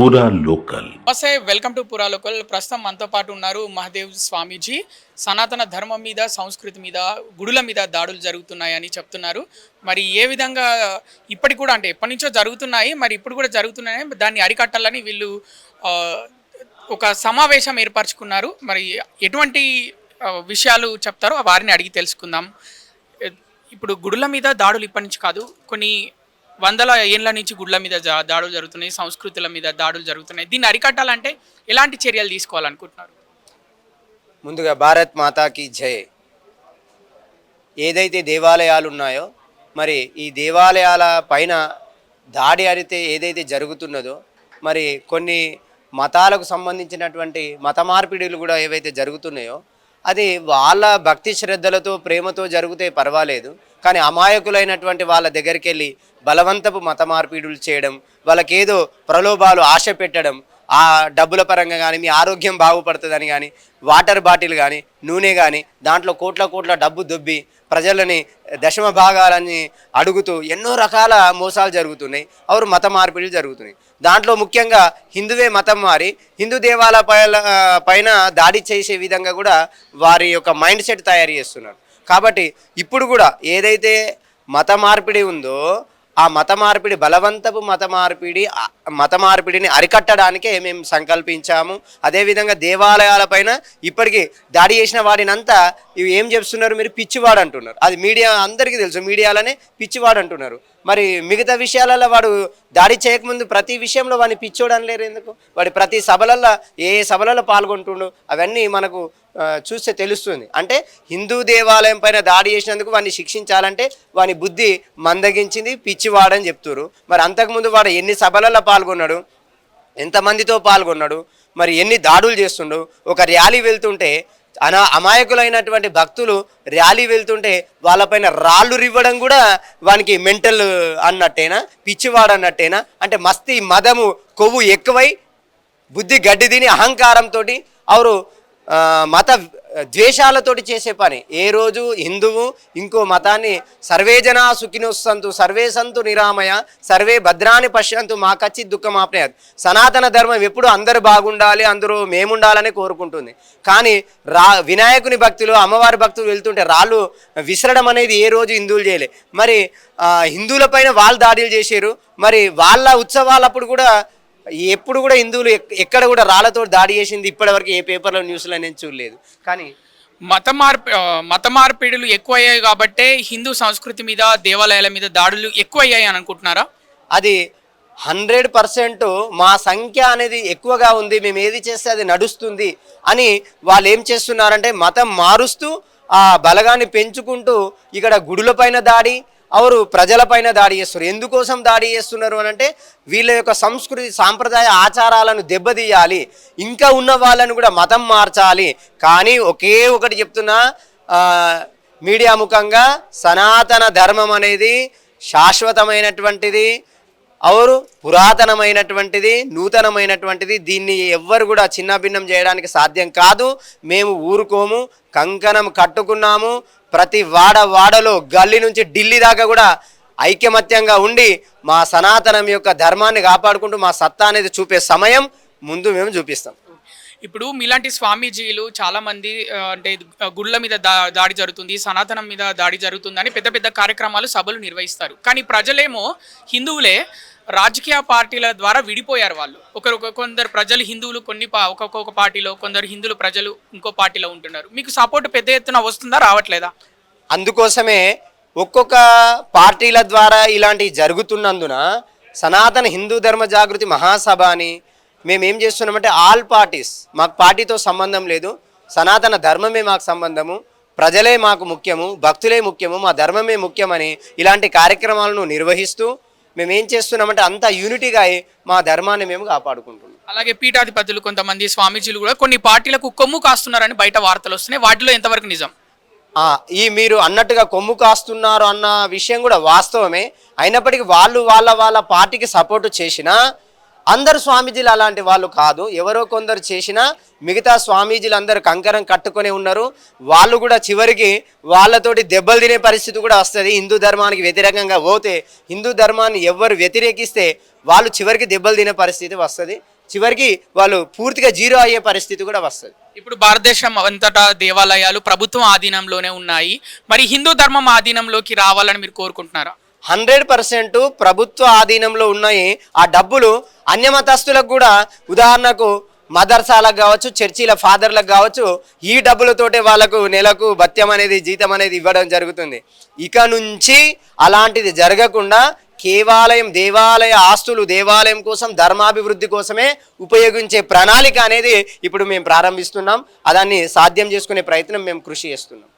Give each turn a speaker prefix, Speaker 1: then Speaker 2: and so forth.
Speaker 1: పూరా లోకల్
Speaker 2: నమస్తే welcome to పూరా లోకల్ ప్రస్తుతం మనతో పాటు ఉన్నారు మహదేవ్ స్వామీజీ. సనాతన ధర్మం మీద సంస్కృతి మీద గుడుల మీద దాడులు జరుగుతున్నాయని చెప్తున్నారు. మరి ఏ విధంగా ఇప్పటికి కూడా అంటే ఎప్పటి నుంచో జరుగుతున్నాయి మరి ఇప్పుడు కూడా జరుగుతున్నాయి దాన్ని అరికట్టాలని వీళ్ళు ఒక సమావేశం ఏర్పరచుకున్నారు. మరి ఎటువంటి విషయాలు చెప్తారో వారిని అడిగి తెలుసుకుందాం. ఇప్పుడు గుడుల మీద దాడులు ఇప్పటి నుంచి కాదు కొన్ని వందల ఏళ్ళ నుంచి గుడ్ల మీద దాడులు జరుగుతున్నాయి సంస్కృతుల మీద దాడులు జరుగుతున్నాయి. దీన్ని అరికట్టాలంటే ఎలాంటి చర్యలు తీసుకోవాలనుకుంటున్నారు?
Speaker 3: ముందుగా భారత్ మాతాకి జై. ఏదైతే దేవాలయాలు ఉన్నాయో మరి ఈ దేవాలయాల పైన దాడి అరితే ఏదైతే జరుగుతున్నదో మరి కొన్ని మతాలకు సంబంధించినటువంటి మత మార్పిడిలు కూడా ఏవైతే జరుగుతున్నాయో అది వాళ్ళ భక్తి శ్రద్ధలతో ప్రేమతో జరిగితే పర్వాలేదు. కానీ అమాయకులైనటువంటి వాళ్ళ దగ్గరికి వెళ్ళి బలవంతపు మత మార్పిడులు చేయడం వాళ్ళకేదో ప్రలోభాలు ఆశ పెట్టడం ఆ డబ్బుల పరంగా కానీ మీ ఆరోగ్యం బాగుపడుతుందని కానీ వాటర్ బాటిల్ కానీ నూనె కానీ దాంట్లో కోట్ల కోట్ల డబ్బు దొబ్బి ప్రజలని దశమ భాగాలని అడుగుతూ ఎన్నో రకాల మోసాలు జరుగుతున్నాయి అవరు మత మార్పిడులు జరుగుతున్నాయి. దాంట్లో ముఖ్యంగా హిందువే మతం మారి హిందూ దేవాలయ పైన పైన దాడి చేసే విధంగా కూడా వారి యొక్క మైండ్ సెట్ తయారు చేస్తున్నారు. కాబట్టి ఇప్పుడు కూడా ఏదైతే మత మార్పిడి ఉందో ఆ మత మార్పిడి బలవంతపు మత మార్పిడి మత మార్పిడిని అరికట్టడానికే మేము సంకల్పించాము. అదేవిధంగా దేవాలయాలపైన ఇప్పటికీ దాడి చేసిన వాడినంతా ఇవి ఏం చెప్తున్నారు మీరు? పిచ్చివాడు అంటున్నారు. అది మీడియా అందరికీ తెలుసు. మీడియాలోనే పిచ్చివాడు అంటున్నారు. మరి మిగతా విషయాలలో వాడు దాడి చేయకముందు ప్రతి విషయంలో వాడిని పిచ్చోడని లేరు ఎందుకు? వాడి ప్రతి సభలలో ఏ సభలలో పాల్గొంటుండు? అవన్నీ మనకు చూస్తే తెలుస్తుంది. అంటే హిందూ దేవాలయం పైన దాడి చేసినందుకు వాడిని శిక్షించాలంటే వాని బుద్ధి మందగించింది పిచ్చివాడని చెప్తున్నారు మరి అంతకుముందు వాడు ఎన్ని సభలలో పాల్గొన్నాడు ఎంతమందితో పాల్గొన్నాడు మరి ఎన్ని దాడులు చేస్తుండు ఒక ర్యాలీ వెళ్తుంటే అనా అమాయకులైనటువంటి భక్తులు ర్యాలీ వెళ్తుంటే వాళ్ళపైన రాళ్ళు రివ్వడం కూడా వానికి మెంటల్ అన్నట్టేనా పిచ్చివాడు అన్నట్టేనా అంటే మస్తీ మదము కొవ్వు ఎక్కువై బుద్ధి గడ్డి తిని అహంకారంతో అవరు మత ద్వేషాలతోటి చేసే పని. ఏ రోజు హిందువు ఇంకో మతాన్ని సర్వే జనా సుఖినొస్సంతు సర్వే సంతు నిరామయ సర్వే భద్రాని పశ్యంతు మా కచ్చి దుఃఖం ఆపనేది సనాతన ధర్మం ఎప్పుడు అందరూ బాగుండాలి అందరూ మేముండాలని కోరుకుంటుంది. కానీ రా వినాయకుని భక్తులు అమ్మవారి భక్తులు వెళ్తుంటే రాళ్ళు విసరడం అనేది ఏ రోజు హిందువులు చేయలే. మరి హిందువులపైన హిందువుల పైన వాళ్ళు దాడులు చేశారు. మరి వాళ్ళ ఉత్సవాలప్పుడు కూడా ఎప్పుడు కూడా హిందువులు ఎక్- ఎక్కడ కూడా రాళ్ళతో దాడి చేసింది ఇప్పటివరకు ఏ పేపర్లో న్యూస్లో నేను చూడలేదు. కానీ
Speaker 2: మత మార్పి మత మార్పిడులు ఎక్కువయ్యాయి కాబట్టే హిందూ సంస్కృతి మీద దేవాలయాల మీద దాడులు ఎక్కువయ్యాయి అని అనుకుంటున్నారా?
Speaker 3: అది హండ్రెడ్ పర్సెంట్ మా సంఖ్య అనేది ఎక్కువగా ఉంది మేము ఏది చేస్తే అది నడుస్తుంది అని వాళ్ళు ఏం చేస్తున్నారంటే మతం మారుస్తూ ఆ బలగాన్ని పెంచుకుంటూ ఇక్కడ గుడులపైన దాడి అవరు ప్రజలపైన దాడి చేస్తారు ఎందుకోసం దాడి చేస్తున్నారు అని అంటే వీళ్ళ యొక్క సంస్కృతి సాంప్రదాయ ఆచారాలను దెబ్బతీయాలి ఇంకా ఉన్న వాళ్ళను కూడా మతం మార్చాలి కానీ ఒకే ఒకటి చెప్తున్నా మీడియా ముఖంగా సనాతన ధర్మం అనేది శాశ్వతమైనటువంటిది అవరు పురాతనమైనటువంటిది నూతనమైనటువంటిది. దీన్ని ఎవ్వరు కూడా చిన్నభిన్నం చేయడానికి సాధ్యం కాదు. మేము ఊరుకోము కంకణం కట్టుకున్నాము. ప్రతి వాడ వాడలో గల్లీ నుంచి ఢిల్లీ దాకా కూడా ఐకమత్యంగా ఉండి మా సనాతనం యొక్క ధర్మాన్ని కాపాడుకుంటూ మా సత్తా అనేది చూపే సమయం ముందు మేము చూపిస్తాం.
Speaker 2: ఇప్పుడు మీలాంటి స్వామీజీలు చాలా మంది అంటే గుళ్ళ మీద దా దాడి జరుగుతుంది సనాతనం మీద దాడి జరుగుతుందని పెద్ద పెద్ద కార్యక్రమాలు సభలు నిర్వహిస్తారు. కానీ ప్రజలేమో హిందువులే రాజకీయ పార్టీల ద్వారా విడిపోయారు వాళ్ళు. ఒకరు ఒక- కొందరు ప్రజలు హిందువులు కొన్ని ఒక్కొక్క పార్టీలో కొందరు హిందువులు ప్రజలు ఇంకో పార్టీలో ఉంటున్నారు. మీకు సపోర్ట్ పెద్ద ఎత్తున వస్తుందా రావట్లేదా?
Speaker 3: అందుకోసమే ఒక్కొక్క పార్టీల ద్వారా ఇలాంటివి జరుగుతున్నందున సనాతన హిందూ ధర్మ జాగృతి మహాసభ అని మేము ఏం చేస్తున్నామంటే ఆల్ పార్టీస్ మాకు పార్టీతో సంబంధం లేదు. సనాతన ధర్మమే మాకు సంబంధము. ప్రజలే మాకు ముఖ్యము. భక్తులే ముఖ్యము. మా ధర్మమే ముఖ్యమని ఇలాంటి కార్యక్రమాలను నిర్వహిస్తూ మేము ఏం చేస్తున్నామంటే అంతా యూనిటీగా అయి మా ధర్మాన్ని మేము కాపాడుకుంటున్నాం.
Speaker 2: అలాగే పీఠాధిపతులు కొంతమంది స్వామీజీలు కూడా కొన్ని పార్టీలకు కొమ్ము కాస్తున్నారని బయట వార్తలు వస్తున్నాయి. వాటిలో ఎంతవరకు నిజం?
Speaker 3: ఈ మీరు అన్నట్టుగా కొమ్ము కాస్తున్నారు అన్న విషయం కూడా వాస్తవమే. అయినప్పటికీ వాళ్ళు వాళ్ళ వాళ్ళ పార్టీకి సపోర్ట్ చేసినా అందరు స్వామీజీలు అలాంటి వాళ్ళు కాదు. ఎవరో కొందరు చేసినా మిగతా స్వామీజీలు అందరు కంకరం కట్టుకొని ఉన్నారు. వాళ్ళు కూడా చివరికి వాళ్ళతోటి దెబ్బలు తినే పరిస్థితి కూడా వస్తుంది. హిందూ ధర్మానికి వ్యతిరేకంగా పోతే హిందూ ధర్మాన్ని ఎవరు వ్యతిరేకిస్తే వాళ్ళు చివరికి దెబ్బలు తినే పరిస్థితి వస్తుంది. చివరికి వాళ్ళు పూర్తిగా జీరో అయ్యే పరిస్థితి కూడా వస్తుంది.
Speaker 2: ఇప్పుడు భారతదేశం అంతటా దేవాలయాలు ప్రభుత్వం ఆధీనంలోనే ఉన్నాయి. మరి హిందూ ధర్మం ఆధీనంలోకి రావాలని మీరు కోరుకుంటున్నారా?
Speaker 3: హండ్రెడ్ పర్సెంట్ ప్రభుత్వ ఆధీనంలో ఉన్నాయి. ఆ డబ్బులు అన్యమతస్తులకు కూడా ఉదాహరణకు మదర్సాలకు కావచ్చు చర్చిల ఫాదర్లకు కావచ్చు ఈ డబ్బులతోటే వాళ్ళకు నెలకు భత్యం అనేది జీతం అనేది ఇవ్వడం జరుగుతుంది. ఇక నుంచి అలాంటిది జరగకుండా కేవాలయం దేవాలయ ఆస్తులు దేవాలయం కోసం ధర్మాభివృద్ధి కోసమే ఉపయోగించే ప్రణాళిక అనేది ఇప్పుడు మేము ప్రారంభిస్తున్నాం. దాన్ని సాధ్యం చేసుకునే ప్రయత్నం మేము కృషి చేస్తున్నాం.